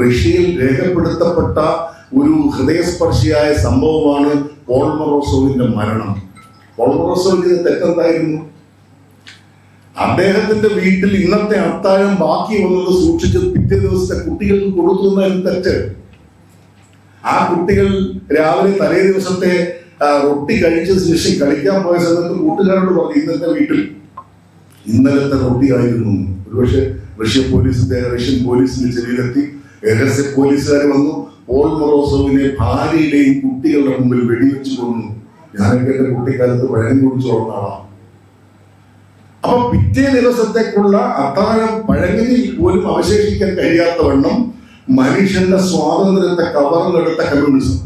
റഷ്യയിൽ രേഖപ്പെടുത്തപ്പെട്ട ഒരു ഹൃദയസ്പർശിയായ സംഭവമാണ് പോൾമറോസോവിന്റെ മരണം. പോൾമറോസോവിന്റെ തെറ്റെന്തായിരുന്നു? അദ്ദേഹത്തിന്റെ വീട്ടിൽ ഇന്നത്തെ അത്താഴം ബാക്കി വന്നത് സൂക്ഷിച്ച് പിറ്റേ ദിവസത്തെ കുട്ടികൾക്ക് കൊടുക്കുന്നതിന് തെറ്റ്. ആ കുട്ടികൾ രാവിലെ തലേ ദിവസത്തെ റൊട്ടി കഴിച്ച് ശേഷം കളിക്കാൻ പോയ സമയത്ത് കൂട്ടുകാരോട് പറഞ്ഞു ഇന്നത്തെ വീട്ടിൽ ഇന്നലത്തെ റൊട്ടി ആയിരുന്നു. ഒരുപക്ഷെ റഷ്യൻ പോലീസിന്റെ റഷ്യൻ പോലീസിന്റെ ചെവിയിലെത്തി. രഹസ്യ പോലീസുകാർ വന്നു. പോൾ മൊറോസോവിനെ ഭാര്യയുടെയും കുട്ടികളുടെ മുമ്പിൽ വെടിവെച്ച് കൊന്നു. ഞാനൊക്കെ എന്റെ കുട്ടിക്കാലത്ത് പഴം കുടിച്ചു വളർന്നതാണ് അപ്പൊ പിറ്റേ ദിവസത്തേക്കുള്ള അത്താഴം പഴങ്ങളിൽ പോലും അവശേഷിക്കാൻ കഴിയാത്ത വണ്ണം മനുഷ്യന്റെ സ്വാതന്ത്ര്യത്തെ കവർന്നെടുത്ത കമ്മ്യൂണിസം.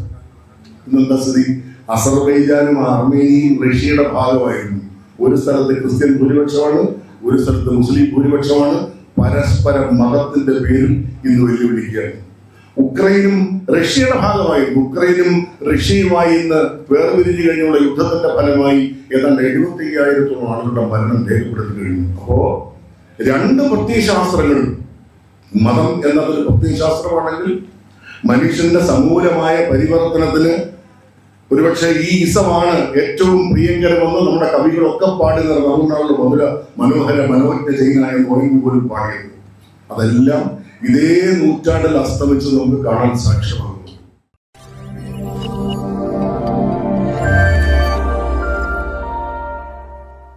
ഇന്നെന്താ സ്ഥിതി? അസർബൈജാനും അർമേനിയും റഷ്യയുടെ ഭാഗമായിരുന്നു. ഒരു സ്ഥലത്ത് ക്രിസ്ത്യൻ ഭൂരിപക്ഷമാണ് ഒരു സ്ഥലത്ത് മുസ്ലിം ഭൂരിപക്ഷമാണ്. പരസ്പര മതത്തിന്റെ പേരിൽ ഇന്ന് വെല്ലുവിളിക്കുകയാണ്. ഉക്രൈനും റഷ്യയുടെ ഭാഗമായി ഉക്രൈനും റഷ്യയുമായി ഇന്ന് വേർപിരിഞ്ഞു കഴിഞ്ഞുള്ള യുദ്ധത്തിന്റെ ഫലമായി ഏതാണ്ട് എഴുപത്തി അയ്യായിരത്തോളം ആളുകളുടെ മരണം രേഖപ്പെടുത്തി കഴിഞ്ഞു. അപ്പോ രണ്ട് പ്രത്യയശാസ്ത്രങ്ങൾ മതം എന്നതൊരു പ്രത്യയശാസ്ത്രമാണെങ്കിൽ മനുഷ്യന്റെ സമൂലമായ പരിവർത്തനത്തിന് ഒരുപക്ഷെ ഈ ഇസമാണ് ഏറ്റവും പ്രിയങ്കരമെന്ന് നമ്മുടെ കവികളൊക്കെ പാടുന്ന അതുകൊണ്ടാണല്ലോ മധുര മനോഹര മനോജ്ഞ ചെയ്യുന്നതായ മോഹിനി പോലും പാടിയത്. അതെല്ലാം ഇതേ നൂറ്റാണ്ടിൽ അസ്തമിച്ച് നമുക്ക് കാണാൻ സാക്ഷ്യമാണ്.